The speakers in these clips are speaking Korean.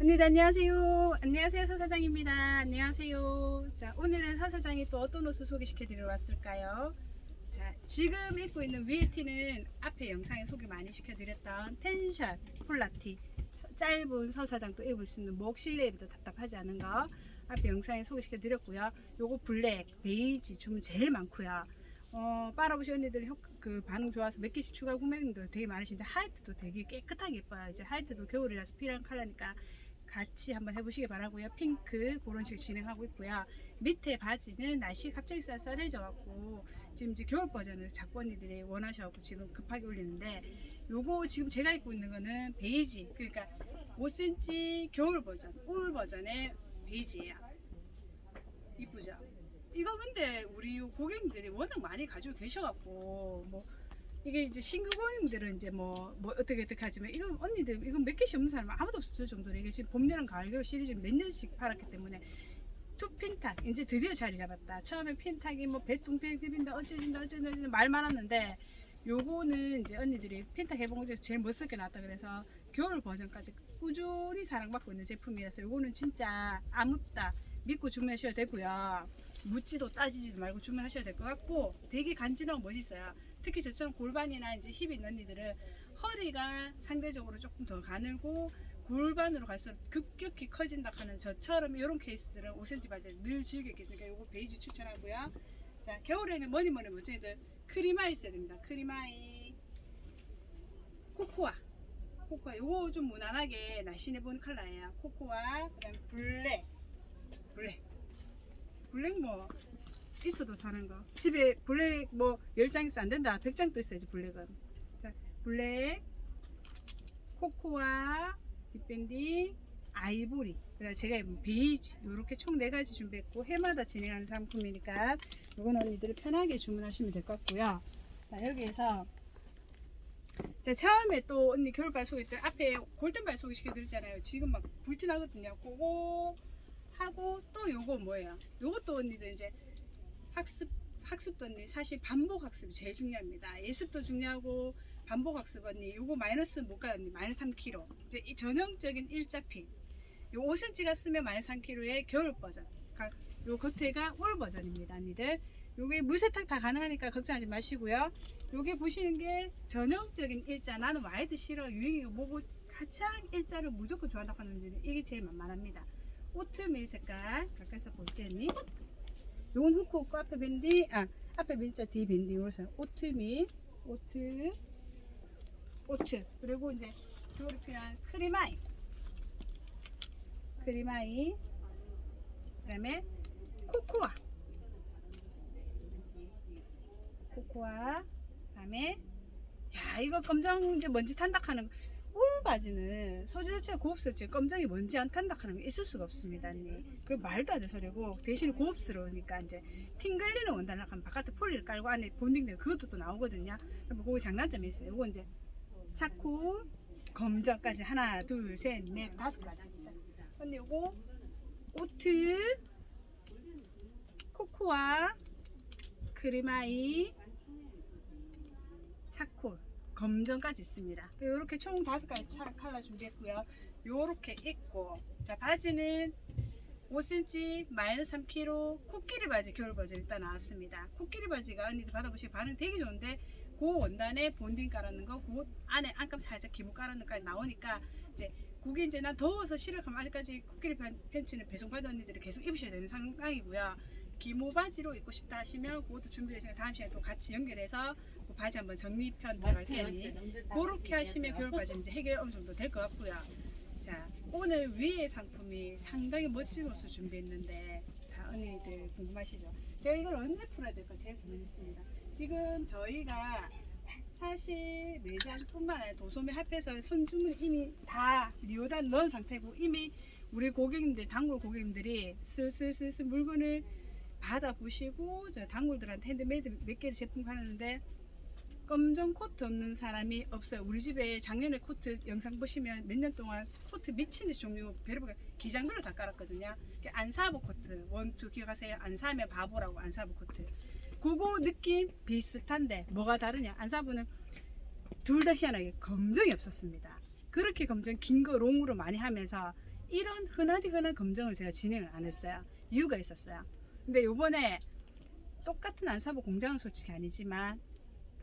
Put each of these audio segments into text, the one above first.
언니들 안녕하세요. 안녕하세요 서 사장입니다. 안녕하세요. 자 오늘은 서 사장이 또 어떤 옷을 소개시켜드리러 왔을까요? 자 지금 입고 있는 위에 티는 앞에 영상에 소개 많이 시켜드렸던 텐션 폴라티 서- 짧은 서 사장 또 입을 수 있는 목 실내에도 답답하지 않은 거 앞에 영상에 소개시켜드렸고요. 요거 블랙, 베이지 주문 제일 많고요. 어, 빨아보시 언니들 효, 그 반응 좋아서 몇 개씩 추가 구매님들 되게 많으신데 하이트도 되게 깨끗하게 예뻐요. 이제 하이트도 겨울이라서 필요한 컬러니까 같이 한번 해보시기 바라고요. 핑크 그런 식으로 진행하고 있고요. 밑에 바지는 날씨 갑자기 쌀쌀해져 갖고 지금 이제 겨울 버전을 자꾸 언니들이 원하셔갖고 지금 급하게 올리는데 요거 지금 제가 입고 있는 거는 베이지 그러니까 5cm 겨울 버전 울 버전의 베이지예요. 이쁘죠? 이거 근데 우리 고객님들이 워낙 많이 가지고 계셔갖고 뭐 이게 이제 신규 고객님들은 이제 뭐, 뭐 어떻게 어떻게 하지만 이거 언니들 이거 몇 개씩 없는 사람 은 아무도 없을 정도로 이게 지금 봄, 여름, 가을, 겨울 시리즈 몇 년씩 팔았기 때문에 투 핀탁 이제 드디어 자리 잡았다. 처음에 핀탁이 뭐 배뚱배 비빈다 어쩌진다 어쩌진다 말 많았는데 요거는 이제 언니들이 핀탁 해본 것 중에서 제일 멋스럽게 나왔다. 그래서 겨울 버전까지 꾸준히 사랑받고 있는 제품이라서 요거는 진짜 아무따 믿고 주문하셔도 되고요. 묻지도 따지지도 말고 주문하셔야 될 것 같고 되게 간지나고 멋있어요 특히 저처럼 골반이나 이제 힙이 있는 언니들은 허리가 상대적으로 조금 더 가늘고 골반으로 갈수록 급격히 커진다 하는 저처럼 이런 케이스들은 5cm 바지를 늘 즐겨 입게 되니까 요거 베이지 추천하고요. 자 겨울에는 뭐니 뭐니 뭐지들 크리마이 있어야 됩니다. 크리마이 코코아 코코아 요거 좀 무난하게 날씬해 보이는 컬러예요. 코코아 그다음 블랙 블랙 블랙 뭐 있어도 사는 거. 집에 블랙 뭐 10장 있어 안 된다. 100장도 있어야지 블랙은. 자, 블랙, 코코아, 뒷밴딩, 아이보리. 그다음 제가 입은 베이지. 요렇게 총 네 가지 준비했고 해마다 진행하는 상품이니까 요건 언니들이 편하게 주문하시면 될 것 같고요. 자, 여기에서 제가 처음에 또 언니 겨울 발 소개때 앞에 골든 발 소개시켜드렸잖아요. 지금 막 불티나거든요. 그거 하고 또 요거 뭐예요? 요것도 언니들 이제 학습 학습도 언니 사실 반복 학습이 제일 중요합니다. 예습도 중요하고 반복 학습 언니 요거 마이너스 못 가요 언니. 마이너스 3kg 이제 이 전형적인 일자핏 요 5cm가 쓰면 마이너스 3kg의 겨울 버전. 그러니까 요 겉에가 올 버전입니다 언니들. 요게 물세탁 다 가능하니까 걱정하지 마시고요. 요게 보시는 게 전형적인 일자. 나는 와이드 싫어. 유행이고 뭐고 가장 일자를 무조건 좋아한다고 하는 분들은 이게 제일 만만합니다. 오트밀 색깔 가까이서 볼게니 요건 후크 없고 앞에 밴딩 아 앞에 민자 뒤 밴딩 요것은 오트밀 오트 오트 그리고 이제 겨울에 필요한 크리마이 크리마이 그 다음에 코코아 코코아 그 다음에 야 이거 검정 이제 먼지 탄다 하는 울 바지는 소재 자체가 고급스럽지 검정이 먼지 안 탄다 하는 게 있을 수가 없습니다 그 말도 안 되는 소리고 대신 고급스러우니까 이제 팅글리는 원단을 하면 바깥에 폴리를 깔고 안에 본딩되고 그것도 또 나오거든요. 그럼 그거 장단점이 있어요. 이거 이제 차코 검정까지 하나 둘 셋 넷 다섯 가지. 자, 언니 요거 오트 코코아 크리마이 차콜 검정까지 있습니다. 이렇게 총 다섯 가지 차- 컬러 준비했고요. 요렇게 입고 자 바지는 5cm 마이너스 3kg 코끼리 바지 겨울 버전 일단 나왔습니다. 코끼리 바지가 언니들 받아보시면 반응 되게 좋은데 그 원단에 본딩 깔았는 거, 그 안에 안감 살짝 기모 깔았는 거까지 나오니까 이제 그게 이제 난 더워서 싫어 그럼 아직까지 코끼리 팬- 팬츠는 배송 받은 언니들이 계속 입으셔야 되는 상황이고요. 기모 바지로 입고 싶다 하시면 그것도 준비되시면 다음 시간에 또 같이 연결해서 그 바지 한번 정리편 들어갈 테니 그렇게 하시면 겨울 바지 이제 해결 어느 정도 될 것 같고요. 자 오늘 위에 상품이 상당히 멋진 옷을 준비했는데 다 언니들 궁금하시죠? 제가 이걸 언제 풀어야 될까 제일 고민했습니다. 지금 저희가 사실 매장뿐만 아니라 도소매 합해서 선주문 이미 다 리오단 넣은 상태고 이미 우리 고객님들 단골 고객님들이 슬슬슬슬 물건을 받아보시고 저 단골들한테 핸드메이드 몇 개를 제품 파는데 검정 코트 없는 사람이 없어요. 우리 집에 작년에 코트 영상 보시면 몇 년 동안 코트 미친 듯이 종류 별의별 기장별로 다 깔았거든요. 안사부 코트 원투 기억하세요? 안 사면 바보라고 안사부 코트. 그거 느낌 비슷한데 뭐가 다르냐? 안사부는 둘 다 희한하게 검정이 없었습니다. 그렇게 검정 긴 거 롱으로 많이 하면서 이런 흔하디 흔한 검정을 제가 진행을 안 했어요. 이유가 있었어요. 근데 요번에 똑같은 안사부 공장은 솔직히 아니지만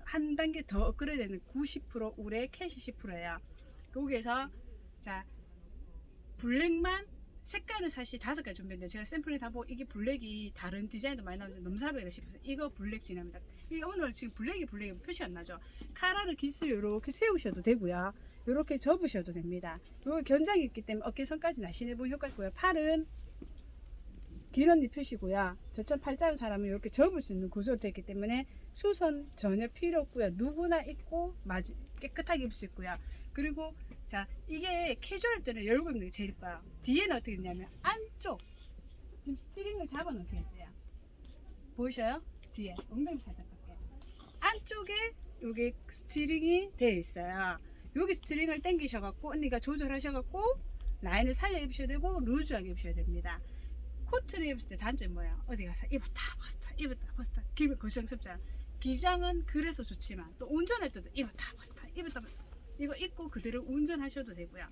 한 단계 더 업그레이드 되는 90% 올해 캐시 10%예요. 거기에서 자 블랙만 색깔은 사실 다섯 가지 준비했는데 제가 샘플링 다 보고 이게 블랙이 다른 디자인도 많이 나오는데 너무 사백이다 싶어서 이거 블랙 진합니다. 이게 오늘 지금 블랙이 블랙이 표시 안 나죠? 카라를 깃을 이렇게 세우셔도 되고요. 이렇게 접으셔도 됩니다. 이거 견장이 있기 때문에 어깨선까지 나신해 보는 효과 있고요. 팔은 긴 언니 표시고요. 저처럼 팔 짧은 사람은 이렇게 접을 수 있는 구조로 되어 있기 때문에 수선 전혀 필요 없고요. 누구나 입고 맞 깨끗하게 입을 수 있고요. 그리고 자 이게 캐주얼 때는 열고 입는 게 제일 이뻐요. 뒤에는 어떻게 있냐면 안쪽 지금 스티링을 잡아 놓게 했어요. 보이셔요? 뒤에 엉덩이 살짝 깎게. 안쪽에 여기 스티링이 되어 있어요. 여기 스트링을 당기셔갖고 언니가 조절하셔갖고 라인을 살려 입으셔야 되고 루즈하게 입으셔야 됩니다. 코트를 입을 때 단점이 뭐야? 어디 가서 입었다 벗었다 입었다 벗었다 기분 고정스럽잖아. 기장은 그래서 좋지만 또 운전할 때도 입었다 벗었다 입었다 벗었다 이거 입고 그대로 운전하셔도 되고요.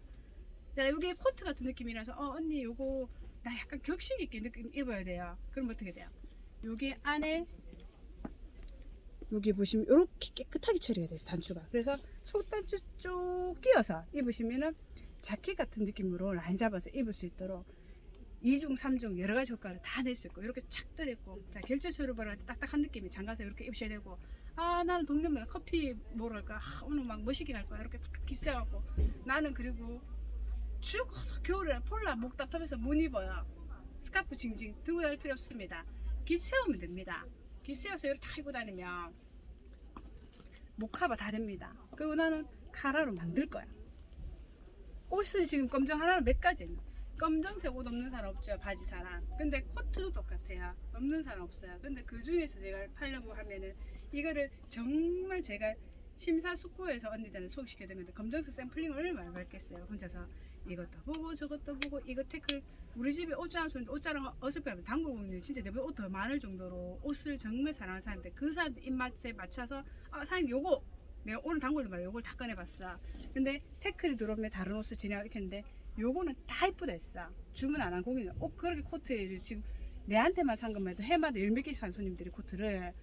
자 여기 코트 같은 느낌이라서 어 언니 요거 나 약간 격식 있게 느낌 입어야 돼요. 그럼 어떻게 돼요? 여기 안에 여기 보시면 이렇게 깨끗하게 처리가 돼서 단추가 그래서 속단추 쭉 끼워서 입으시면은 자켓 같은 느낌으로 라인 잡아서 입을 수 있도록 2중, 3중 여러 가지 효과를 다 낼 수 있고 이렇게 착 들어있고 자 결제소를 벌할 때 딱딱한 느낌이 장가서 이렇게 입으셔야 되고 아 나는 동네마다 커피 뭐랄까 아, 오늘 막 멋있게 갈 거야 이렇게 딱 기세갖고 나는 그리고 쭉 겨울에 폴라 목 답답해서 못 입어요. 스카프 징징 들고 다닐 필요 없습니다. 기 세우면 됩니다. 기 세워서 이렇게 다 입고 다니면 목 커버 다 됩니다. 그리고 나는 카라로 만들 거야. 옷은 지금 검정 하나는 몇 가지 있나 검정색 옷 없는 사람 없죠 바지 사람. 근데 코트도 똑같아요. 없는 사람 없어요. 근데 그 중에서 제가 팔려고 하면은 이거를 정말 제가 심사숙고해서 언니들한테 소개시켜야 되는데 검정색 샘플링을 얼마나 했겠어요 혼자서? 이것도 보고 저것도 보고 이거 태클. 우리 집에 옷자랑 소리인데 옷자랑 어설프게 단골공들 진짜 내보다 옷 더 많을 정도로 옷을 정말 사랑하는 사람인데 그 사람들 입맛에 맞춰서 아 사장님 요거 내가 오늘 단골도 말 요걸 다 꺼내봤어. 근데 태클이 들어오면 다른 옷을 진행하고 이렇게 했는데 요거는 다 이쁘다 했어. 주문 안 한 고객은 어 그렇게 코트를 지금 내한테만 산 것만 해도 해마다 열몇 개씩 산 손님들이 코트를.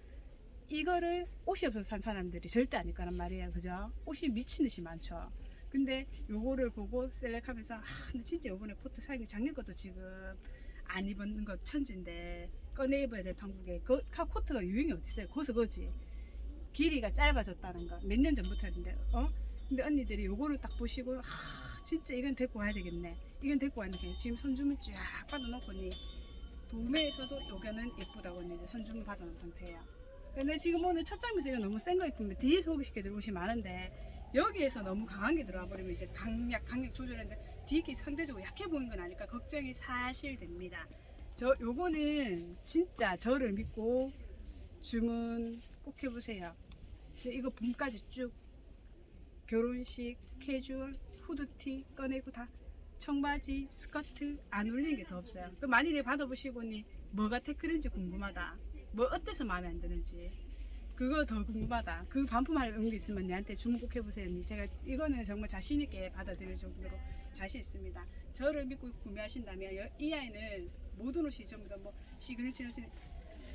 이거를 옷이 없어서 산 사람들이 절대 아닐 거란 말이에요. 그죠? 옷이 미친 듯이 많죠. 근데 요거를 보고 셀렉하면서 아 근데 진짜 요번에 코트 사장님 작년 것도 지금 안 입은 거 천지인데 꺼내 입어야 될 판국에 그 카- 코트가 유행이 어디 있어요? 거기서 거지. 길이가 짧아졌다는 거. 몇 년 전부터 했는데 어? 근데 언니들이 요거를 딱 보시고 아 진짜 이건 데리고 가야 되겠네. 이건 데리고 가야 되겠네 지금 선주문 쫙 받아놓고니 도매에서도 요거는 예쁘다고 언니들 선주문 받아놓은 상태예요. 근데 지금 오늘 첫 장면 제가 너무 센 거 입으면 뒤에 소개시켜드릴 옷이 많은데 여기에서 너무 강한 게 들어와 버리면 이제 강약 강약 조절했는데 뒤에 게 상대적으로 약해 보이는 건 아닐까 걱정이 사실 됩니다. 저 요거는 진짜 저를 믿고 주문 꼭 해보세요. 이거 봄까지 쭉 결혼식 캐주얼 후드티 꺼내고 다 청바지 스커트 안 올리는 게 더 없어요. 그 만일에 받아보시고니 뭐가 태클인지 궁금하다. 뭐 어때서 마음에 안 드는지. 그거 더 궁금하다. 그 반품할 의무 있으면 내한테 주문 꼭 해보세요. 제가 이거는 정말 자신 있게 받아들일 정도로 자신 있습니다. 저를 믿고 구매하신다면 여- 이 아이는 모든 옷이 전부 다뭐 시그니처는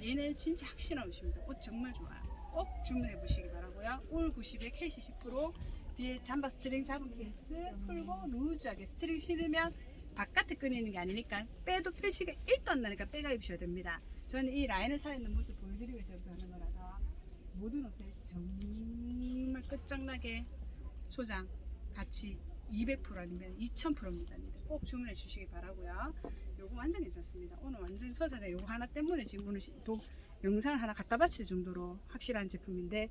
얘는 진짜 확실한 옷입니다. 옷 정말 좋아요. 꼭 주문해 보시기 바라고요. 올 90에 캐시 10% 뒤에 잠바 스트링 잡은 케이스 풀고 루즈하게 스트링 신으면 바깥에 끈이는 게 아니니까 빼도 표시가 1도 안 나니까 빼가 입으셔야 됩니다 저는 이 라인을 살리는 모습 보여드리고 싶어서 하는 거라서 모든 옷에 정말 끝장나게 소장 같이 200% 아니면 2000%입니다. 꼭 주문해 주시기 바라고요. 요거 완전 괜찮습니다. 오늘 완전 서사장 요거 하나 때문에 지금 오늘 시- 도, 영상을 하나 갖다 바칠 정도로 확실한 제품인데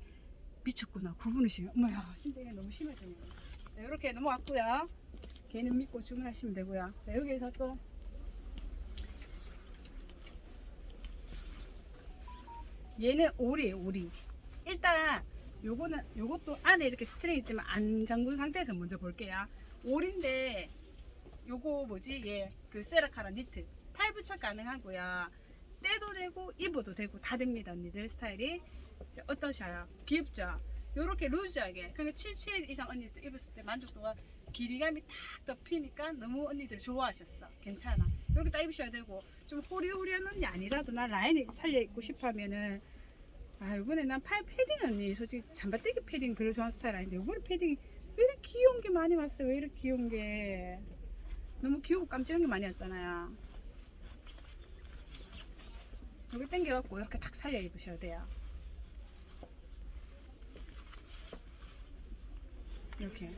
미쳤구나. 어머야 진짜 이게 너무 심해지네요. 네, 이렇게 넘어왔고요. 걔는 믿고 주문하시면 되고요. 자 여기에서 또 얘는 오리예요 오리. 일단 요거는 요것도 안에 이렇게 스트링 있지만 안 잠근 상태에서 먼저 볼게요. 오리인데 요거 뭐지? 얘그 세라카라 니트. 팔 부착 가능하고요 떼도 되고 입어도 되고 다 됩니다 언니들 스타일이. 자, 어떠셔요? 귀엽죠? 요렇게 루즈하게. 그러니까 77 이상 언니들 입었을 때 만족도가 길이감이 탁 덮이니까 너무 언니들 좋아하셨어. 괜찮아. 이렇게 딱 입으셔야 되고. 좀 호리호리한 언니 아니라도 나 라인을 살려 입고 싶어 하면은. 아 이번에 난 팔 패딩 언니 솔직히 잠바떼기 패딩 별로 좋아하는 스타일 아닌데 이번에 패딩이 왜 이렇게 귀여운 게 많이 왔어요? 왜 이렇게 귀여운 게? 너무 귀엽고 깜찍한 게 많이 왔잖아요 여기 당겨갖고 이렇게 탁 살려 입으셔야 돼요. 이렇게.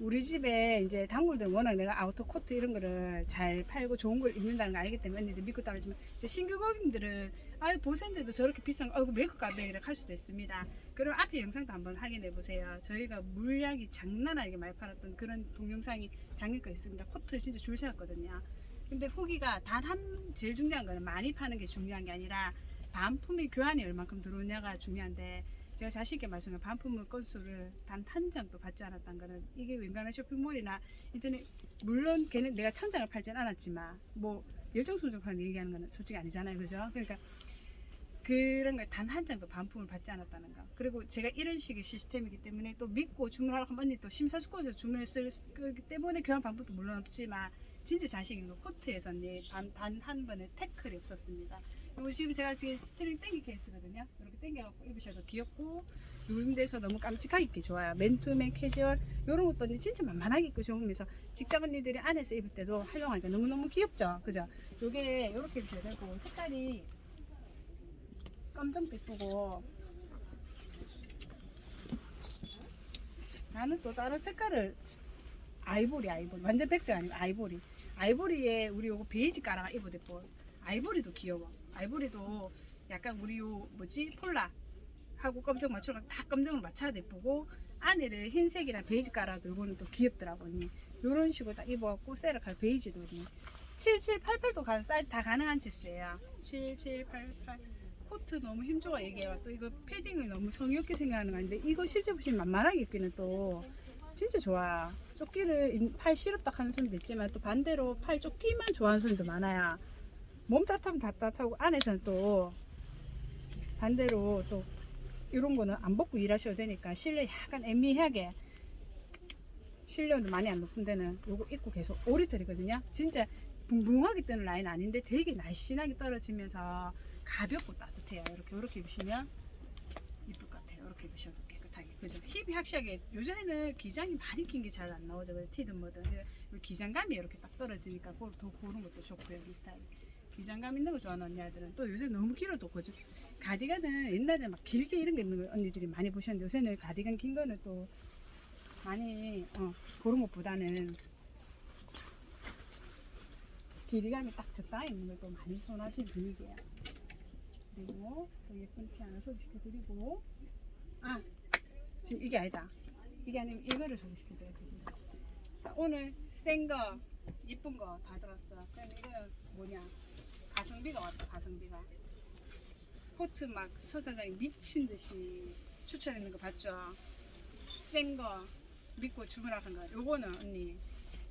우리 집에 이제 단골들 워낙 내가 아우터 코트 이런 거를 잘 팔고 좋은 걸 입는다는 걸 알기 때문에 언니들 믿고 따라주면 이제 신규 고객님들은 아유 보센데도 저렇게 비싼 거 아이고 메이크업 이렇게 할 수도 있습니다. 그럼 앞에 영상도 한번 확인해 보세요. 저희가 물량이 장난 아니게 많이 팔았던 그런 동영상이 작년 거 있습니다. 코트 진짜 줄 세웠거든요. 근데 후기가 단 한 제일 중요한 거는 많이 파는 게 중요한 게 아니라 반품이 교환이 얼만큼 들어오냐가 중요한데 제가 자신 있게 말씀드린 반품 건수를 단 한 장도 받지 않았다는 거는 이게 웬간한 쇼핑몰이나 인터넷 물론 걔는 내가 천 장을 팔진 않았지만 뭐 열정순정판 얘기하는 거는 솔직히 아니잖아요 그죠 그러니까 그런 걸 단 한 장도 반품을 받지 않았다는 거 그리고 제가 이런 식의 시스템이기 때문에 또 믿고 한 번이 또 심사숙고해서 주문했을 거기 때문에 교환 반품도 물론 없지만 진짜 자신 있는 거 코트에서는 단한 번의 태클이 없었습니다 그리고 지금 제가 지금 스트링 땡기 케이스거든요. 이렇게 땡겨갖고 입으셔도 귀엽고 누름돼서 너무 깜찍하게 입기 좋아요. 맨투맨 캐주얼 이런 것도 진짜 만만하게 입고 좋으면서 직장 언니들이 안에서 입을 때도 활용하니까 너무너무 귀엽죠. 그죠? 요게 이렇게 입으셔야 되고 색깔이 검정도 이쁘고. 나는 또 다른 색깔을 아이보리 아이보리. 완전 백색 아니고 아이보리. 아이보리에 우리 요거 베이지 깔아 예뻐. 아이보리도 귀여워. 아이보리도 약간 우리 요 뭐지? 폴라 하고 검정 맞춰가 다 검정으로 맞춰야 예쁘고 안에를 흰색이랑 베이지 깔아도 요거는 또 귀엽더라고 언니. 요런 식으로 딱 입어갖고 세라칼 베이지도 언니. 7788도 가 사이즈 다 가능한 치수예요. 7788 코트 너무 힘 좋아 얘기해요. 또 이거 패딩을 너무 성의 없게 생각하는 거 아닌데 이거 실제 보시면 만만하게 입기는 또 진짜 좋아. 조끼를 인- 팔 시럽다 하는 손도 있지만 또 반대로 팔 조끼만 좋아하는 손도 많아요 몸 따뜻하면 다 따뜻하고 안에서는 또 반대로 또 이런 거는 안 벗고 일하셔도 되니까 실내 약간 애매하게 실내온도 많이 안 높은 데는 요거 입고 계속 오리털이거든요. 진짜 붕붕하게 뜨는 라인 아닌데 되게 날씬하게 떨어지면서 가볍고 따뜻해요. 이렇게 이렇게 입으시면 이쁠 것 같아요. 이렇게 입으셔도 깨끗하게. 그죠? 힙이 확실하게 요즘에는 기장이 많이 긴 게 잘 안 나오죠. 티든 뭐든. 기장감이 이렇게 딱 떨어지니까 그걸 더 고른 것도 좋고요 이 스타일 기장감 있는 거 좋아하는 언니들은 또 요새 너무 길어도 그죠. 가디건은 옛날에 막 길게 이런 게 있는 거 언니들이 많이 보셨는데 요새는 가디건 긴 거는 또 많이 어, 그런 것보다는 길이감이 딱 적당히 있는 걸 또 많이 선호하시는 분위기예요. 그리고 또 예쁜 티 하나 소개시켜드리고 아 지금 이게 아니다. 이게 아니면 이거를 소개시켜드려요. 자 오늘 센 거, 이쁜 거 다 들었어. 그럼 이거는 뭐냐? 가성비가 왔다. 가성비가. 코트 막 서사장이 미친 듯이 추천했는 거 봤죠? 센 거 믿고 주문하는 거. 요거는 언니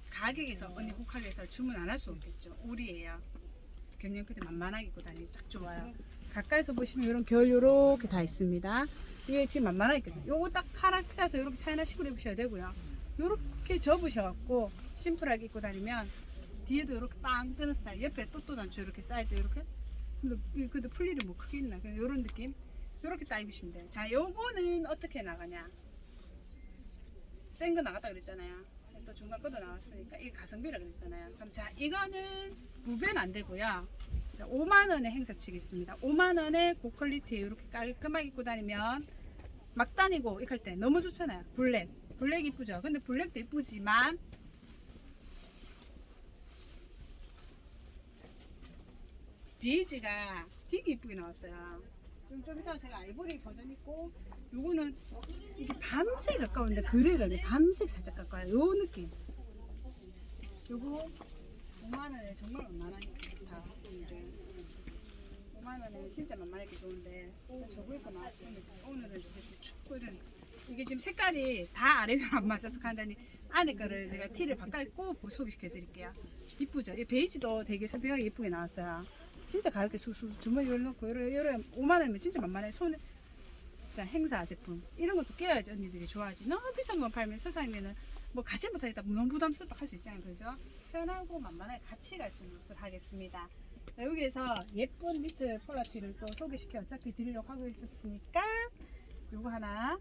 가격에서 언니 국학에서 주문 안 할 수 없겠죠. 우리예요. 경량 끝에 만만하게 입고 다니기 딱 좋아요. 가까이서 보시면 이런 결 요렇게 다 있습니다. 이게 지금 만만하게 있거든요. 요거 딱 하나 짜서 이렇게 차이나식으로 입으셔야 되고요. 요렇게 접으셔갖고 심플하게 입고 다니면 뒤에도 이렇게 빵 뜨는 스타일. 옆에 또또 단추 이렇게 사이즈 이렇게. 근데 이- 그래도 풀일이 뭐 크게 있나? 그냥 요런 느낌. 요렇게 딱 입으시면 돼요. 자, 요거는 어떻게 나가냐? 센 거 나갔다 그랬잖아요. 또 중간 거도 나왔으니까 이게 가성비라 그랬잖아요. 그럼 자 이거는 무배는 안 되고요. 5만 원에 행사 치겠습니다. 5만 원에 고퀄리티 이렇게 깔끔하게 입고 다니면 막 다니고 이럴 때 너무 좋잖아요. 블랙 블랙 이쁘죠. 근데 블랙도 이쁘지만 베이지가 되게 이쁘게 나왔어요. 좀, 좀 이따가 제가 아이보리 버전 있고 요거는 이게 밤색 가까운데 아니라 밤색 살짝 가까워요. 요 느낌. 요거 5만 원에 정말 만 좋은데. 5만 원에 진짜 만만하게 좋은데 저거 입고 나왔으니까 오늘은 진짜 좀 춥고 이런 이게 지금 색깔이 다 아래면 안 맞아서 간다니 안에 거를 제가 티를 바꿔 꼭 소개시켜 드릴게요. 이쁘죠? 이 베이지도 되게 선명하게 예쁘게 나왔어요. 진짜 가볍게 수수 주머니 열어놓고 여러 여러 5만 원이면 진짜 만만해. 손에 자 행사 제품. 이런 것도 껴야지 언니들이 좋아하지. 너무 비싼 거 팔면 세상에는 뭐 가지 못하겠다. 너무 부담스럽다. 할 수 있잖아요. 그죠 편하고 만만하게 같이 갈 수 있는 옷을 하겠습니다. 자, 여기에서 예쁜 니트 폴라티를 또 소개시켜 어차피 드리려고 하고 있었으니까 요거 하나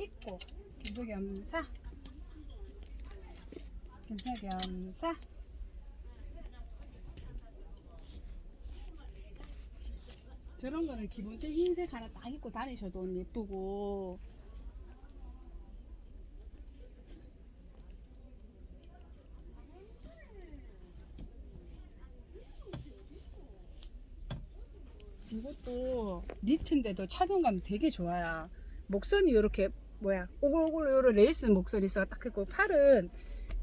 입고 겸사겸사 겸사겸사. 저런 거는 기본적인 흰색 하나 딱 입고 다니셔도 예쁘고 이것도 니트인데도 착용감 되게 좋아요. 목선이 이렇게 뭐야 오글오글 요런 레이스 목선이 있어 딱 했고 팔은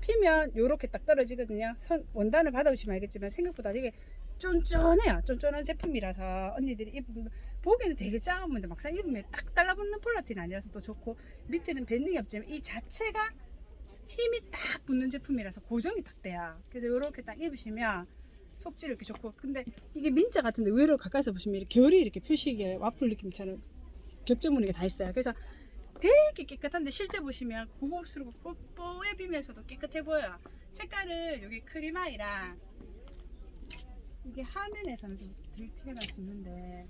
피면 요렇게 딱 떨어지거든요. 선 원단을 받아보시면 알겠지만 생각보다 되게 쫀쫀해요. 쫀쫀한 제품이라서 언니들이 입으면 보기에는 되게 작은데 막상 입으면 딱 달라붙는 폴라틴 아니라서 또 좋고 밑에는 밴딩이 없지만 이 자체가 힘이 딱 붙는 제품이라서 고정이 딱 돼요. 그래서 요렇게 딱 입으시면 속질 이렇게 좋고 근데 이게 민자 같은데 의외로 가까이서 보시면 이렇게 결이 이렇게 표시게 와플 느낌처럼 격정무늬가 다 있어요. 그래서 되게 깨끗한데 실제 보시면 고급스럽고 뽀뽀해 비면서도 깨끗해 보여요. 색깔은 여기 크림아이랑 이게 화면에서는 좀덜 날수 있는데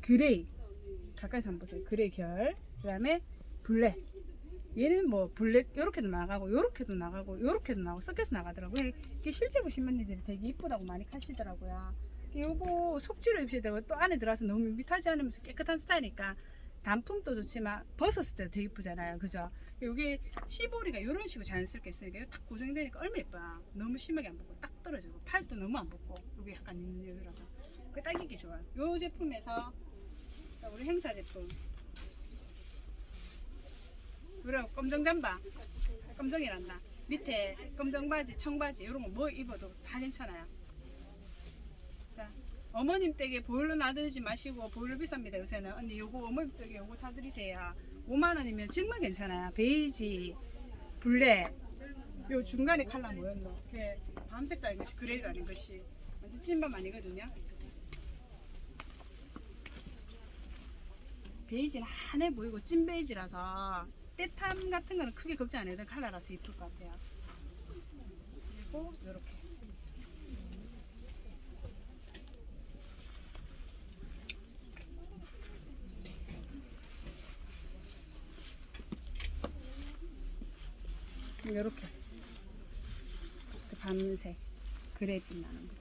그레이 가까이서 한번 보세요. 그레이 결. 그 다음에 블랙. 얘는 뭐 블랙 요렇게도 나가고 요렇게도 나가고 요렇게도 나가고 섞여서 나가더라고요. 이게 실제 보시면 분들이 되게 이쁘다고 많이 하시더라고요. 요거 속지로 입으셔야 되고 또 안에 들어와서 너무 밋밋하지 않으면서 깨끗한 스타일이니까 단품도 좋지만 벗었을 때도 되게 이쁘잖아요. 그죠? 여기 시보리가 이런 식으로 자연스럽게 쓰니까 딱 고정되니까 얼마 예뻐요. 너무 심하게 안 붙고 딱 떨어지고 팔도 너무 안 붙고 여기 약간 있는 여기라서 그게 딱 입기 좋아요. 요 제품에서 자, 우리 행사 제품 그리고 검정 잠바 검정이란다. 밑에 검정 바지 청바지 이런 거 뭐 입어도 다 괜찮아요. 자 어머님 댁에 보일러 놔두지 마시고 보일러 비쌉니다. 요새는. 언니 요거 어머님 댁에 요거 사드리세요. 5만 원이면 정말 괜찮아요. 베이지 블랙 요 중간에 컬러 뭐였노. 그게 밤색도 아닌 것이 그레이도 아닌 것이 완전 찐밤 아니거든요. 베이지는 환해 보이고 찐 베이지라서 때탐 같은 거는 크게 걱정 안 해도 컬러라서 이쁠 것 같아요. 그리고 이렇게. 이렇게 밤색 그레이빛 나는 거.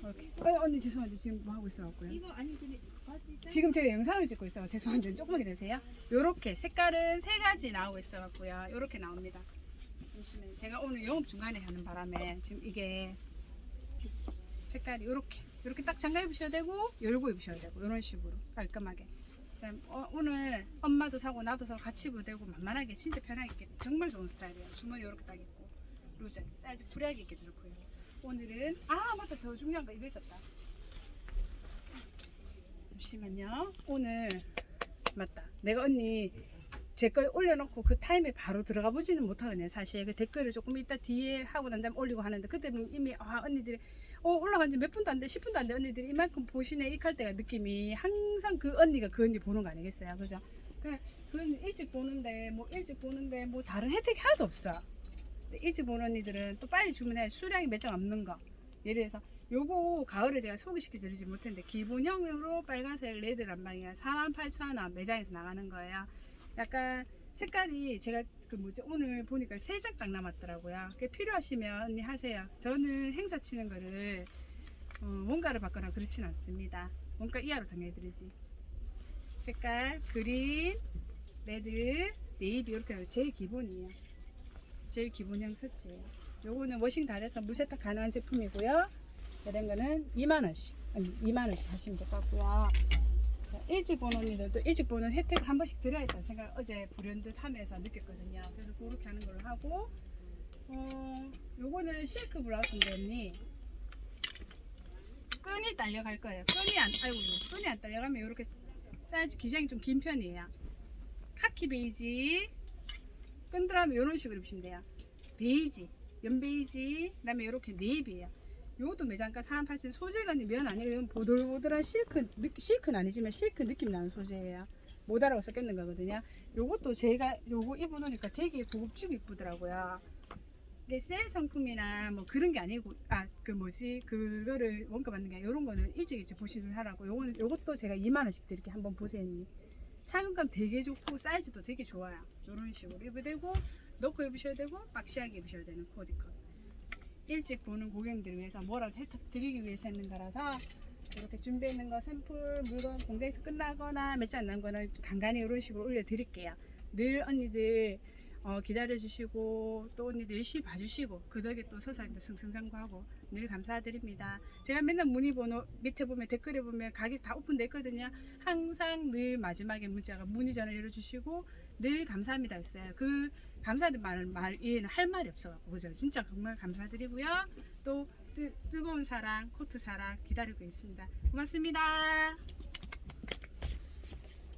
이렇게. 어, 언니 죄송한데 지금 뭐 하고 있어갖고요. 이거 아니 근데 바 지 지금 제가 영상을 찍고 있어요. 죄송한데 조금만 기다리세요. 요렇게 색깔은 세 가지 나오고 있어갖고요. 요렇게 나옵니다. 잠시만요. 제가 오늘 영업 중간에 하는 바람에 지금 이게 색깔이 요렇게 요렇게 딱 잠가 입으셔야 되고 열고 입으셔야 되고 이런 식으로 깔끔하게. 어, 오늘 엄마도 사고 나도 사고 같이 입어도 되고 만만하게 진짜 편하게 정말 좋은 스타일이에요. 주머니 요렇게 딱 입고 루즈 사이즈 불리하게 입기 좋고요. 오늘은 아 맞다 저 중요한 거 입에 있었다. 잠시만요. 오늘 맞다. 내가 언니 제 거 올려놓고 그 타임에 바로 들어가 보지는 못하거든요. 사실 그 댓글을 조금 이따 뒤에 하고 난 다음에 올리고 하는데 그때는 이미 아 언니들이 어 올라간 지 몇 분도 안 돼, 10분도 안 돼. 언니들이 이만큼 보시네 이할 때가 느낌이 항상 그 언니가 그 언니 보는 거 아니겠어요, 그죠? 그래, 그건 일찍 보는데 뭐 일찍 보는데 뭐 다른 혜택이 하나도 없어. 일찍 보는 언니들은 또 빨리 주문해 수량이 몇 장 없는 거. 예를 들어서 요거 가을에 제가 소개시켜 드리지 못했는데 기본형으로 빨간색 레드 난방이야 48,000원 매장에서 나가는 거예요. 약간 색깔이 제가 그 뭐지 오늘 보니까 세 장딱 남았더라고요. 그 필요하시면 하세요. 저는 행사 치는 거를 어, 원가를 받거나 그렇진 않습니다. 원가 이하로 정해드리지. 색깔 그린, 레드, 네이비 이렇게 제일 기본이에요. 제일 기본형 서치예요. 요거는 워싱 다 돼서 무세탁 가능한 제품이고요. 이런 거는 2만 원씩, 아니 2만 원씩 하시면 될 것 같고요. 자, 일찍 보는 언니들도 일찍 보는 혜택을 한 번씩 드려야겠다는 생각 어제 불현듯 하면서 느꼈거든요. 그래서 그렇게 하는 걸로 하고, 어, 요거는 실크 블라우스인데 언니 끈이 딸려갈 거예요. 끈이 안, 아이고, 끈이 안 딸려가면 이렇게 사이즈 기장이 좀 긴 편이에요. 카키 베이지, 끈 들어가면 이런 식으로 입으시면 돼요. 베이지, 연베이지, 그 다음에 이렇게 네이비예요. 요것도 매장가 48,000 소재가 면 아니에요. 이건 보들보들한 실크 느, 실크는 아니지만 실크 느낌 나는 소재예요. 못 알아서 꼈는 거거든요. 요것도 제가 요거 입어놓으니까 되게 고급지고 이쁘더라고요. 이게 셀 상품이나 뭐 그런 게 아니고 아 그 뭐지 그거를 원가 받는 게 요런 거는 일찍 일찍 보시를 하라고 요거는 요것도 제가 2만 원씩 드릴게 한번 보세요. 착용감 되게 좋고 사이즈도 되게 좋아요. 요런 식으로 입어도 되고 넣고 입으셔도 되고 박시하게 입으셔도 되는 코디컷. 일찍 보는 고객님들 위해서 뭐라도 혜택 드리기 위해서 했는 거라서 이렇게 준비해 있는 거 샘플 물건 공장에서 끝나거나 몇장 남거나 간간히 이런 식으로 올려드릴게요. 늘 언니들 어, 기다려주시고 또 언니들 열심히 봐주시고 그 덕에 또 서사님도 승승장구하고 늘 감사드립니다. 제가 맨날 문의 번호 밑에 보면 댓글에 보면 가격 다 오픈돼 있거든요. 항상 늘 마지막에 문자가 문의 전화 열어주시고 늘 감사합니다 했어요. 그 감사하는 말, 말 이해는 할 말이 없어갖고 그죠? 진짜 정말 감사드리고요. 또 뜨, 뜨거운 사랑, 코트 사랑 기다리고 있습니다. 고맙습니다.